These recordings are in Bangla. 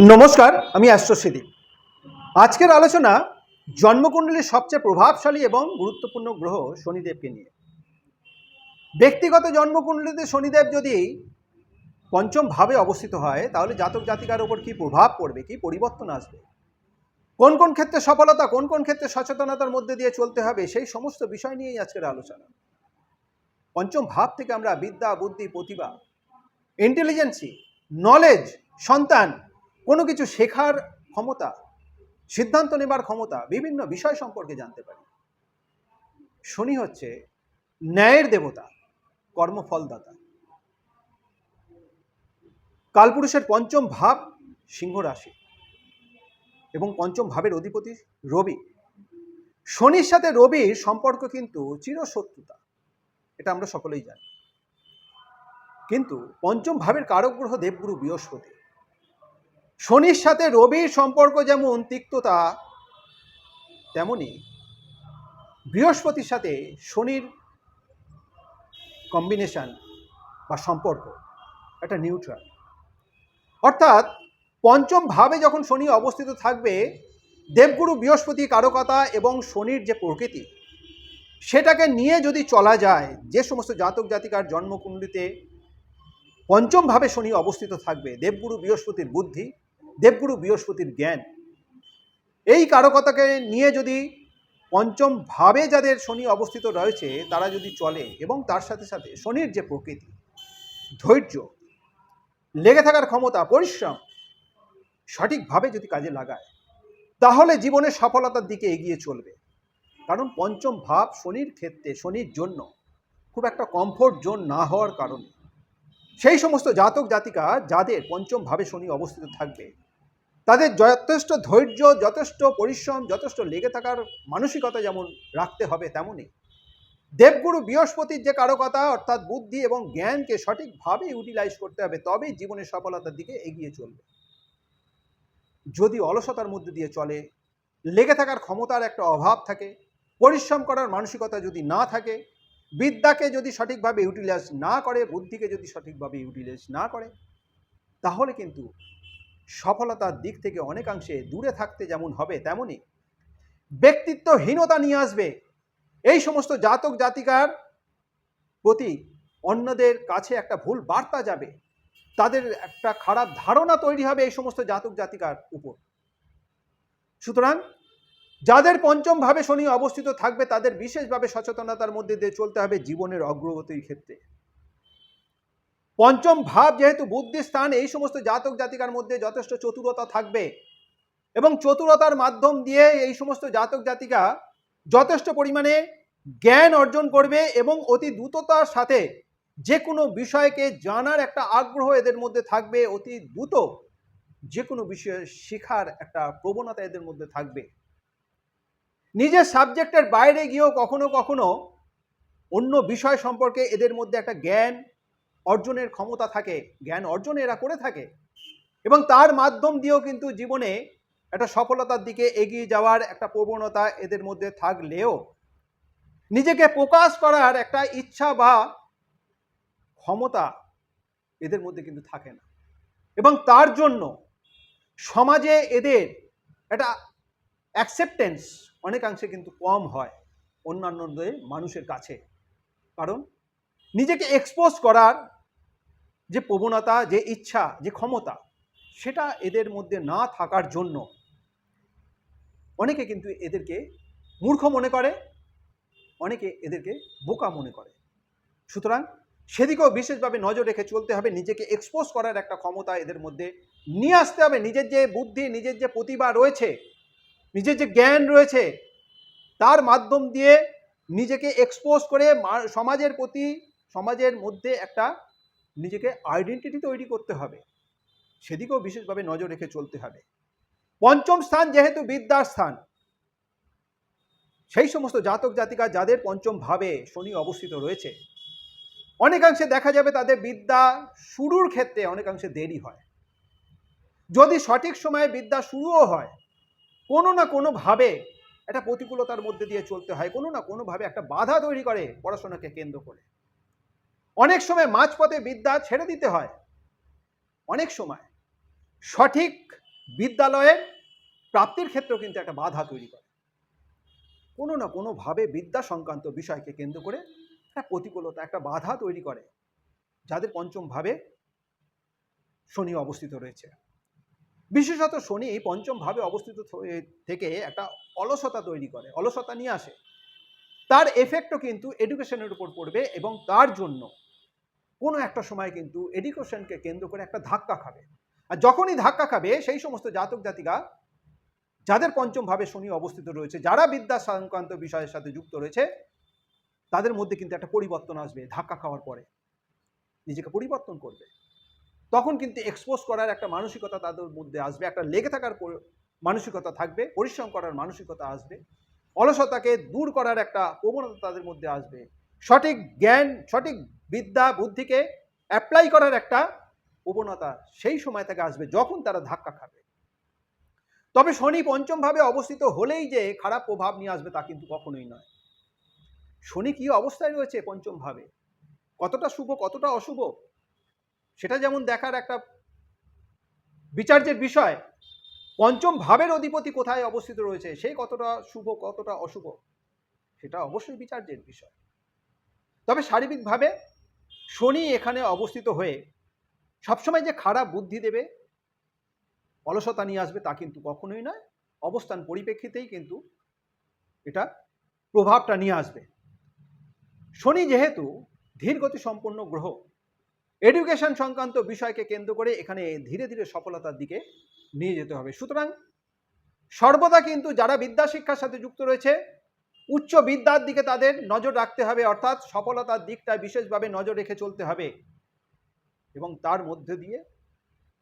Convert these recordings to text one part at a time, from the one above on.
নমস্কার, আমি অ্যাস্ট্রোসিদীপ আজকের আলোচনা জন্মকুণ্ডলীর সবচেয়ে প্রভাবশালী এবং গুরুত্বপূর্ণ গ্রহ শনিদেবকে নিয়ে। ব্যক্তিগত জন্মকুণ্ডলীতে শনিদেব যদি পঞ্চম ভাবে অবস্থিত হয়, তাহলে জাতক জাতিকার ওপর কী প্রভাব পড়বে, কী পরিবর্তন আসবে? কোন কোন ক্ষেত্রে সফলতা, কোন কোন ক্ষেত্রে সচেতনতার মধ্যে দিয়ে চলতে হবে, সেই সমস্ত বিষয় নিয়েই আজকের আলোচনা। পঞ্চম ভাব থেকে আমরা বিদ্যা, বুদ্ধি, প্রতিভা ইন্টেলিজেন্সি নলেজ সন্তান কোনো কিছু শেখার ক্ষমতা, সিদ্ধান্ত নেবার ক্ষমতা বিভিন্ন বিষয় সম্পর্কে জানতে পারি। শনি হচ্ছে ন্যায়ের দেবতা, কর্মফলদাতা। কালপুরুষের পঞ্চম ভাব সিংহ রাশি এবং পঞ্চম ভাবের অধিপতি রবি। শনির সাথে রবির সম্পর্ক কিন্তু চিরশত্রুতা, এটা আমরা সকলেই জানি। কিন্তু পঞ্চম ভাবের কারক গ্রহ দেবগুরু বৃহস্পতি। শনির সাথে রবির সম্পর্ক যেমন তিক্ততা, তেমনি বৃহস্পতির সাথে শনির কম্বিনেশন বা সম্পর্ক একটা নিউট্রাল অর্থাৎ পঞ্চম ভাবে যখন শনি অবস্থিত থাকবে, দেবগুরু বৃহস্পতি কারকতা এবং শনির যে প্রকৃতি, সেটাকে নিয়ে যদি চলা যায়, যে সমস্ত জাতক জাতিকার জন্মকুণ্ডলিতে পঞ্চমভাবে শনি অবস্থিত থাকবে, দেবগুরু বৃহস্পতির বুদ্ধি দেবগুরু বৃহস্পতির জ্ঞান। এই কারকতাকে নিয়ে যদি পঞ্চম ভাবে যাদের শনি অবস্থিত রয়েছে, তারা যদি চলে এবং তার সাথে সাথে শনির যে প্রকৃতি, ধৈর্য, লেগে থাকার ক্ষমতা, পরিশ্রম সঠিকভাবে যদি কাজে লাগায়, তাহলে জীবনের সফলতার দিকে এগিয়ে চলবে। কারণ পঞ্চম ভাব শনির ক্ষেত্রে, শনির জন্য খুব একটা কমফোর্ট জোন না হওয়ার কারণে, সেই সমস্ত জাতক জাতিকা যাদের পঞ্চম ভাবে শনি অবস্থিত থাকবে তাদের যথেষ্ট ধৈর্য, যথেষ্ট পরিশ্রম, যথেষ্ট লেগে থাকার মানসিকতা যেমন রাখতে হবে তেমনই। দেবগুরু বৃহস্পতির যে কারকতা অর্থাৎ বুদ্ধি এবং জ্ঞানকে সঠিকভাবে ইউটিলাইজ করতে হবে, তবেই জীবনের সফলতার দিকে এগিয়ে চলবে। যদি অলসতার মধ্যে দিয়ে চলে, লেগে থাকার ক্ষমতার একটা অভাব থাকে, পরিশ্রম করার মানসিকতা যদি না থাকে, বিদ্যাকে যদি সঠিকভাবে ইউটিলাইজ না করে, বুদ্ধিকে যদি সঠিকভাবে ইউটিলাইজ না করে, তাহলে কিন্তু সফলতার দিক থেকে অনেকাংশে দূরে থাকতে যেমন হবে তেমনই। ব্যক্তিত্বহীনতা নিয়ে আসবে। এই সমস্ত জাতক জাতিকার প্রতি অন্যদের কাছে একটা ভুল বার্তা যাবে। তাদের একটা খারাপ ধারণা তৈরি হবে এই সমস্ত জাতক জাতিকার উপর। সুতরাং যাদের পঞ্চম ভাবে শনি অবস্থিত থাকবে, তাদের বিশেষভাবে সচেতনতার মধ্যে দিয়ে চলতে হবে জীবনের অগ্রগতির ক্ষেত্রে। পঞ্চম ভাব যেহেতু বুদ্ধির স্থান, এই সমস্ত জাতক জাতিকার মধ্যে যথেষ্ট চতুরতা থাকবে। এবং চতুরতার মাধ্যম দিয়ে এই সমস্ত জাতক জাতিকা যথেষ্ট পরিমাণে জ্ঞান অর্জন করবে এবং অতি দ্রুততার সাথে যে কোনো বিষয়কে জানার একটা আগ্রহ এদের মধ্যে থাকবে, অতি দ্রুত যে কোনো বিষয়ে শেখার একটা প্রবণতা এদের মধ্যে থাকবে। নিজের সাবজেক্টের বাইরে গিয়েও কখনো কখনো অন্য বিষয় সম্পর্কে এদের মধ্যে একটা জ্ঞান অর্জনের ক্ষমতা থাকে, জ্ঞান অর্জন এরা করে থাকে। এবং তার মাধ্যম দিয়েও কিন্তু জীবনে একটা সফলতার দিকে এগিয়ে যাওয়ার একটা প্রবণতা এদের মধ্যে থাকলেও নিজেকে প্রকাশ করার একটা ইচ্ছা বা ক্ষমতা এদের মধ্যে কিন্তু থাকে না। এবং তার জন্য সমাজে এদের একটা অ্যাকসেপ্টেন্স অনেকাংশে কিন্তু কম হয় অন্যান্যদের মানুষের কাছে। কারণ নিজেকে এক্সপোজ করার যে প্রবণতা, যে ইচ্ছা, যে ক্ষমতা, সেটা এদের মধ্যে না থাকার জন্য অনেকে কিন্তু এদেরকে মূর্খ মনে করে, অনেকে এদেরকে বোকা মনে করে। সুতরাং সেদিকেও বিশেষভাবে নজর রেখে চলতে হবে, নিজেকে এক্সপোজ করার একটা ক্ষমতা এদের মধ্যে নিয়ে আসতে হবে। নিজের যে বুদ্ধি, নিজের যে প্রতিভা রয়েছে, নিজের যে জ্ঞান রয়েছে, তার মাধ্যম দিয়ে নিজেকে এক্সপোজ করে সমাজের প্রতি সমাজের মধ্যে একটা নিজেকে আইডেন্টিটি তৈরি করতে হবে। সেদিকেও বিশেষভাবে নজর রেখে চলতে হবে। পঞ্চম স্থান যেহেতু বিদ্যার স্থান, সেই সমস্ত জাতক জাতিকা যাদের পঞ্চম ভাবে শনি অবস্থিত রয়েছে, অনেকাংশে দেখা যাবে তাদের বিদ্যা শুরুর ক্ষেত্রে অনেকাংশে দেরি হয়। যদি সঠিক সময়ে বিদ্যা শুরুও হয়, কোনো না কোনোভাবে একটা প্রতিকূলতার মধ্যে দিয়ে চলতে হয়, কোনো না কোনোভাবে একটা বাধা তৈরি করে পড়াশোনাকে কেন্দ্র করে। অনেক সময় মাঝপথে বিদ্যা ছেড়ে দিতে হয়। অনেক সময় সঠিক বিদ্যালয়ের প্রাপ্তির ক্ষেত্রেও কিন্তু একটা বাধা তৈরি করে। কোনো না কোনোভাবে বিদ্যা সংক্রান্ত বিষয়কে কেন্দ্র করে একটা প্রতিকূলতা, একটা বাধা তৈরি করে, যাদের পঞ্চম ভাবে শনি অবস্থিত রয়েছে। বিশেষত শনি পঞ্চম ভাবে অবস্থিত থেকে একটা অলসতা তৈরি করে, অলসতা নিয়ে আসে। তার এফেক্টও কিন্তু এডুকেশনের উপর পড়বে এবং তার জন্য কোনো একটা সময় কিন্তু এডুকেশনকে কেন্দ্র করে একটা ধাক্কা খাবে। আর যখনই ধাক্কা খাবে, সেই সমস্ত জাতক জাতিকা যাদের পঞ্চম ভাবে শনি অবস্থিত রয়েছে, যারা বিদ্যা সংক্রান্ত বিষয়ের সাথে যুক্ত রয়েছে, তাদের মধ্যে কিন্তু একটা পরিবর্তন আসবে ধাক্কা খাওয়ার পরে। নিজেকে পরিবর্তন করবে। তখন কিন্তু এক্সপোজ করার একটা মানসিকতা তাদের মধ্যে আসবে, একটা লেগে থাকার মানসিকতা থাকবে, পরিশ্রম করার মানসিকতা আসবে। অলসতাকে দূর করার একটা প্রবণতা তাদের মধ্যে আসবে। সঠিক জ্ঞান, সঠিক বিদ্যা, বুদ্ধিকে অ্যাপ্লাই করার একটা প্রবণতা সেই সময় থেকে আসবে যখন তারা ধাক্কা খাবে। তবে শনি পঞ্চমভাবে অবস্থিত হলেই যে খারাপ প্রভাব নিয়ে আসবে তা কিন্তু কখনোই নয়। শনি কি অবস্থায় রয়েছে পঞ্চম ভাবে কতটা শুভ, কতটা অশুভ? সেটা যেমন দেখার একটা বিচার্যের বিষয় পঞ্চম ভাবের অধিপতি কোথায় অবস্থিত রয়েছে? সেই কতটা শুভ, কতটা অশুভ? সেটা অবশ্যই বিচার্যের বিষয়। তবে শারীরিকভাবে শনি এখানে অবস্থিত হয়ে সবসময় যে খারাপ বুদ্ধি দেবে, অলসতা নিয়ে আসবে তা কিন্তু কখনোই নয়। অবস্থান পরিপ্রেক্ষিতেই কিন্তু এটা প্রভাবটা নিয়ে আসবে। শনি যেহেতু ধীরগতি সম্পন্ন গ্রহ এডুকেশন সংক্রান্ত বিষয়কে কেন্দ্র করে এখানে ধীরে ধীরে সফলতার দিকে নিয়ে যেতে হবে। সুতরাং সর্বদা কিন্তু যারা বিদ্যা শিক্ষার সাথে যুক্ত রয়েছে, উচ্চ বিদ্যার দিকে তাদের নজর রাখতে হবে, অর্থাৎ সফলতার দিকটা বিশেষভাবে নজর রেখে চলতে হবে এবং তার মধ্যে দিয়ে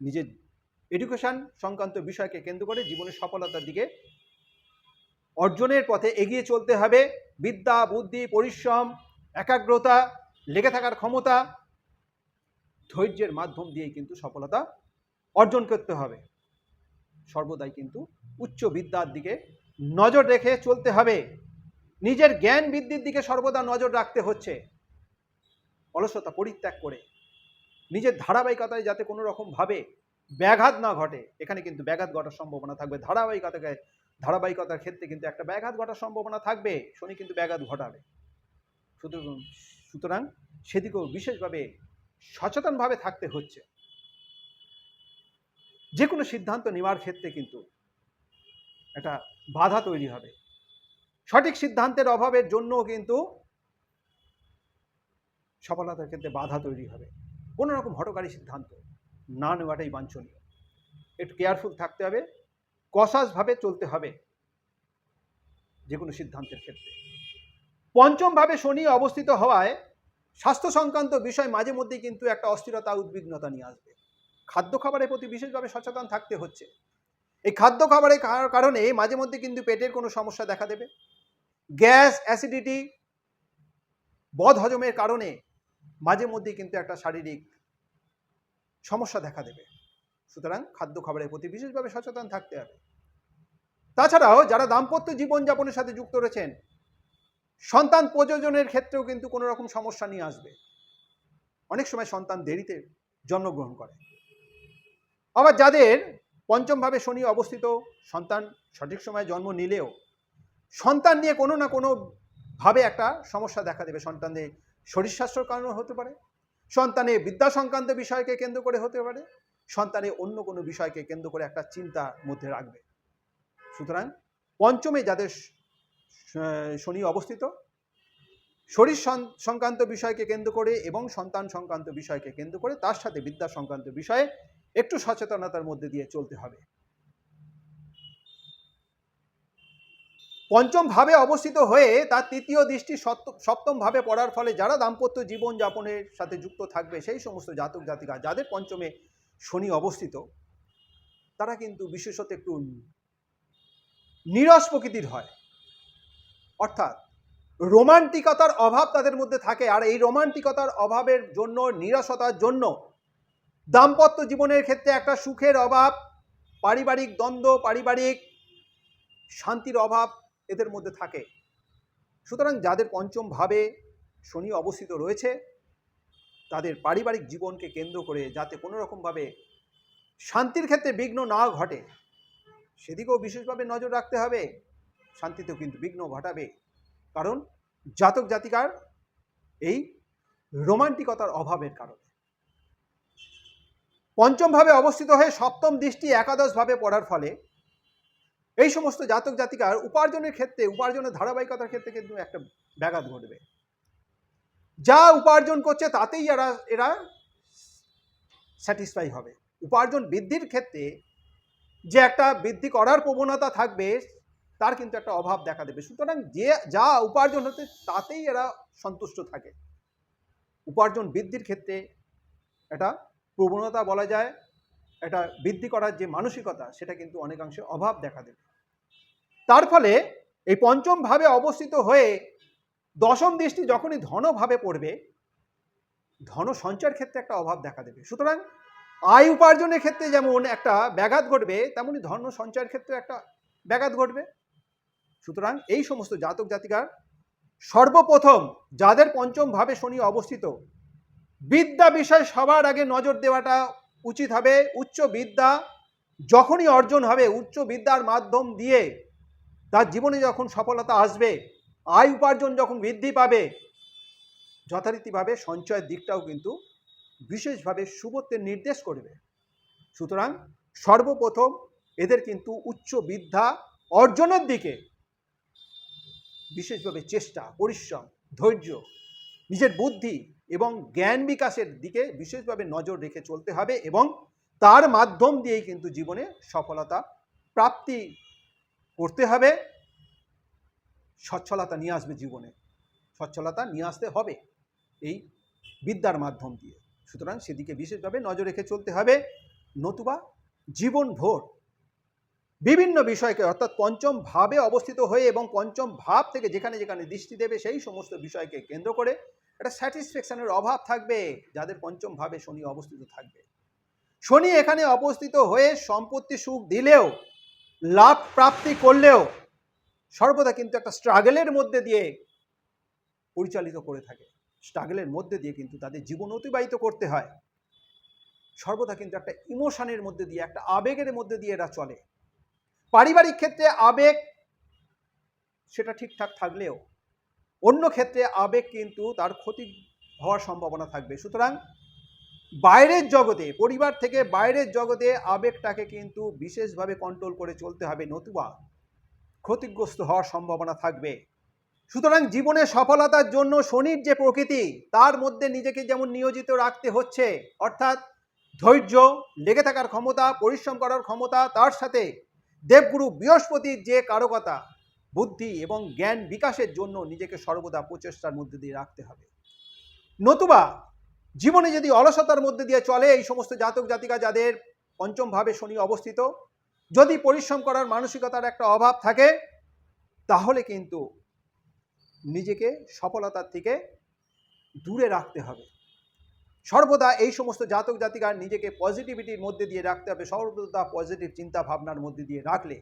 নিজের এডুকেশন সংক্রান্ত বিষয়কে কেন্দ্র করে জীবনের সফলতার দিকে অর্জনের পথে এগিয়ে চলতে হবে। বিদ্যা, বুদ্ধি, পরিশ্রম, একাগ্রতা, লেগে থাকার ক্ষমতা ধৈর্যের মাধ্যম দিয়েই কিন্তু সফলতা অর্জন করতে হবে। সর্বদাই কিন্তু উচ্চ বিদ্যার দিকে নজর রেখে চলতে হবে। নিজের জ্ঞান বৃদ্ধির দিকে সর্বদা নজর রাখতে হচ্ছে। অলসতা পরিত্যাগ করে নিজের ধারাবাহিকতায় যাতে কোনো রকম ভাবে ব্যাঘাত না ঘটে, এখানে কিন্তু ব্যাঘাত ঘটার সম্ভাবনা থাকবে। ধারাবাহিকতাকে, ধারাবাহিকতার ক্ষেত্রে কিন্তু একটা ব্যাঘাত ঘটার সম্ভাবনা থাকবে, শনি কিন্তু ব্যাঘাত ঘটাবে। সুতরাং সুতরাং সেদিকেও বিশেষভাবে সচেতনভাবে থাকতে হচ্ছে। যে কোনো সিদ্ধান্ত নেওয়ার ক্ষেত্রে কিন্তু একটা বাধা তৈরি হবে। সঠিক সিদ্ধান্তের অভাবের জন্যও কিন্তু সফলতার ক্ষেত্রে বাধা তৈরি হবে। কোনো রকম হটকারী সিদ্ধান্ত না নেওয়াটাই বাঞ্ছনীয়। একটু কেয়ারফুল থাকতে হবে কসাসভাবে চলতে হবে যে কোনো সিদ্ধান্তের ক্ষেত্রে। পঞ্চমভাবে শনি অবস্থিত হওয়ায় স্বাস্থ্য সংক্রান্ত বিষয় মাঝে মধ্যেই কিন্তু একটা অস্থিরতা, উদ্বিগ্নতা নিয়ে আসবে। খাদ্য খাবারের প্রতি বিশেষভাবে সচেতন থাকতে হচ্ছে। এই খাদ্য খাবারের কারণে মাঝে মধ্যে কিন্তু পেটের কোনো সমস্যা দেখা দেবে। গ্যাস, অ্যাসিডিটি, বদ হজমের কারণে মাঝে মধ্যেই কিন্তু একটা শারীরিক সমস্যা দেখা দেবে। সুতরাং খাদ্য খাবারের প্রতি বিশেষভাবে সচেতন থাকতে হবে। তাছাড়াও যারা দাম্পত্য জীবনযাপনের সাথে যুক্ত রয়েছেন সন্তান প্রযোজনের ক্ষেত্রেও কিন্তু কোনো রকম সমস্যা নিয়ে আসবে। অনেক সময় সন্তান দেরিতে জন্মগ্রহণ করে। আবার যাদের পঞ্চমভাবে শনি অবস্থিত, সন্তান সঠিক সময়ে জন্ম নিলেও সন্তান নিয়ে কোনো না কোনো ভাবে একটা সমস্যা দেখা দেবে। সন্তানদের শরীর স্বাস্থ্যর কারণে হতে পারে সন্তানের বিদ্যা সংক্রান্ত বিষয়কে কেন্দ্র করে হতে পারে সন্তানের অন্য কোনো বিষয়কে কেন্দ্র করে একটা চিন্তা মধ্যে রাখবে। সুতরাং পঞ্চমে যাদের শনি অবস্থিত। শরীর সংক্রান্ত বিষয়কে কেন্দ্র করে এবং সন্তান সংক্রান্ত বিষয়কে কেন্দ্র করে, তার সাথে বিদ্যা সংক্রান্ত বিষয়ে একটু সচেতনতার মধ্যে দিয়ে চলতে হবে। পঞ্চম ভাবে অবস্থিত হয়ে তার তৃতীয় দৃষ্টি সপ্ত- সপ্তম ভাবে পড়ার ফলে যারা দাম্পত্য জীবন যাপনের সাথে যুক্ত থাকবে, সেই সমস্ত জাতক জাতিকা যাদের পঞ্চমে শনি অবস্থিত, তারা কিন্তু বিশেষত একটু নিরস প্রকৃতির হয়। অর্থাৎ রোমান্টিকতার অভাব তাদের মধ্যে থাকে। আর এই রোমান্টিকতার অভাবের জন্য, নিরসতার জন্য দাম্পত্য জীবনের ক্ষেত্রে একটা সুখের অভাব, পারিবারিক দ্বন্দ্ব, পারিবারিক শান্তির অভাব এদের মধ্যে থাকে। সুতরাং যাদের পঞ্চম ভাবে শনি অবস্থিত রয়েছে, তাদের পারিবারিক জীবনকে কেন্দ্র করে যাতে কোনো রকমভাবে শান্তির ক্ষেত্রে বিঘ্ন না ঘটে, সেদিকেও বিশেষভাবে নজর রাখতে হবে। শান্তিতেও কিন্তু বিঘ্ন ঘটাবে। কারণ জাতক জাতিকার এই রোমান্টিকতার অভাবের কারণে। পঞ্চমভাবে অবস্থিত হয়ে সপ্তম দৃষ্টি একাদশভাবে পড়ার ফলে এই সমস্ত জাতক জাতিকার উপার্জনের ক্ষেত্রে, উপার্জনের ধারাবাহিকতার ক্ষেত্রে কিন্তু একটা ব্যাঘাত ঘটবে। যা উপার্জন করছে তাতেই এরা এরা স্যাটিসফাই হবে। উপার্জন বৃদ্ধির ক্ষেত্রে যে একটা বৃদ্ধি করার প্রবণতা থাকবে তার কিন্তু একটা অভাব দেখা দেবে। সুতরাং যে, যা উপার্জন হচ্ছে, তাতেই এরা সন্তুষ্ট থাকে। উপার্জন বৃদ্ধির ক্ষেত্রে একটা প্রবণতা বলা যায় এটা বৃদ্ধি করার যে মানসিকতা, সেটা কিন্তু অনেকাংশে অভাব দেখা দেবে। তার ফলে এই পঞ্চম ভাবে অবস্থিত হয়ে দশম দৃষ্টি যখনই ধনভাবে পড়বে, ধন সঞ্চয়ের ক্ষেত্রে একটা অভাব দেখা দেবে। সুতরাং আয় উপার্জনের ক্ষেত্রে যেমন একটা ব্যাঘাত ঘটবে, তেমনি ধন সঞ্চয়ের ক্ষেত্রে একটা ব্যাঘাত ঘটবে। সুতরাং এই সমস্ত জাতক জাতিকার সর্বপ্রথম যাদের পঞ্চম ভাবে শনি অবস্থিত, বিদ্যা বিষয় সবার আগে নজর দেওয়াটা উচিত হবে। উচ্চ বিদ্যা যখনই অর্জন হবে, উচ্চ বিদ্যার মাধ্যম দিয়ে তার জীবনে যখন সফলতা আসবে, আয় উপার্জন যখন বৃদ্ধি পাবে, যথারীতিভাবে সঞ্চয়ের দিকটাও কিন্তু বিশেষভাবে সুবত্বের নির্দেশ করবে। সুতরাং সর্বপ্রথম এদের কিন্তু উচ্চ বিদ্যা অর্জনের দিকে বিশেষভাবে চেষ্টা, পরিশ্রম, ধৈর্য, নিজের বুদ্ধি এবং জ্ঞান বিকাশের দিকে বিশেষভাবে নজর রেখে চলতে হবে এবং তার মাধ্যম দিয়েই কিন্তু জীবনে সফলতা প্রাপ্তি করতে হবে। সচ্ছলতা নিয়ে আসবে জীবনে। সচ্ছলতা নিয়ে আসতে হবে এই বিদ্যার মাধ্যম দিয়ে। সুতরাং সেদিকে বিশেষভাবে নজর রেখে চলতে হবে। নতুবা জীবন ভোর বিভিন্ন বিষয়কে, অর্থাৎ পঞ্চম ভাবে অবস্থিত হয়ে এবং পঞ্চম ভাব থেকে যেখানে যেখানে দৃষ্টি দেবে, সেই সমস্ত বিষয়কে কেন্দ্র করে একটা স্যাটিসফ্যাকশনের অভাব থাকবে, যাদের পঞ্চম ভাবে শনি অবস্থিত থাকবে। শনি এখানে অবস্থিত হয়ে সম্পত্তি সুখ দিলেও, লাভ প্রাপ্তি করলেও, সর্বদা কিন্তু একটা স্ট্রাগলের মধ্যে দিয়ে পরিচালিত করে থাকে। স্ট্রাগলের মধ্যে দিয়ে কিন্তু তাদের জীবন অতিবাহিত করতে হয়। সর্বদা কিন্তু একটা ইমোশনের মধ্যে দিয়ে, একটা আবেগের মধ্যে দিয়ে এরা চলে। পারিবারিক ক্ষেত্রে আবেগ সেটা ঠিকঠাক থাকলেও অন্য ক্ষেত্রে আবেগ কিন্তু তার ক্ষতি হওয়ার সম্ভাবনা থাকবে। সুতরাং বাইরের জগতে, পরিবার থেকে বাইরের জগতে আবেগটাকে কিন্তু বিশেষভাবে কন্ট্রোল করে চলতে হবে, নতুবা ক্ষতিগ্রস্ত হওয়ার সম্ভাবনা থাকবে। সুতরাং জীবনে সফলতার জন্য শনির যে প্রকৃতি, তার মধ্যে নিজেকে যেমন নিয়োজিত রাখতে হচ্ছে, অর্থাৎ ধৈর্য, লেগে থাকার ক্ষমতা, পরিশ্রম করার ক্ষমতা, তার সাথে দেবগুরু বৃহস্পতির যে কারকতা, বুদ্ধি এবং জ্ঞান বিকাশের জন্য নিজেকে সর্বদা প্রচেষ্টার মধ্যে দিয়ে রাখতে হবে। নতুবা জীবনে যদি অলসতার মধ্যে দিয়ে চলে, এই সমস্ত জাতক জাতিকা যাদের পঞ্চমভাবে শনি অবস্থিত, যদি পরিশ্রম করার মানসিকতার একটা অভাব থাকে, তাহলে কিন্তু নিজেকে সফলতার থেকে দূরে রাখতে হবে। সর্বদা এই সমস্ত জাতক জাতিকার নিজেকে পজিটিভিটির মধ্যে দিয়ে রাখতে হবে, সর্বদা পজিটিভ চিন্তা ভাবনার মধ্যে দিয়ে রাখলে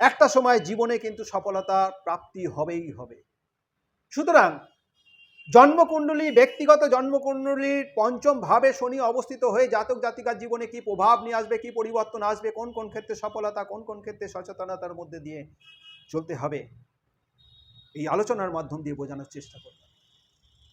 একটা সময় জীবনে কিন্তু সফলতা প্রাপ্তি হবেই হবে। সুতরাং জন্মকুণ্ডলী, ব্যক্তিগত জন্মকুণ্ডলীর পঞ্চম ভাবে শনি অবস্থিত হয়ে জাতক জাতিকার জীবনে কি প্রভাব নিয়ে আসবে, কি পরিবর্তন আসবে, কোন কোন ক্ষেত্রে সফলতা, কোন কোন ক্ষেত্রে সচেতনতার মধ্যে দিয়ে চলতে হবে, এই আলোচনার মাধ্যম দিয়ে বোঝানোর চেষ্টা করব।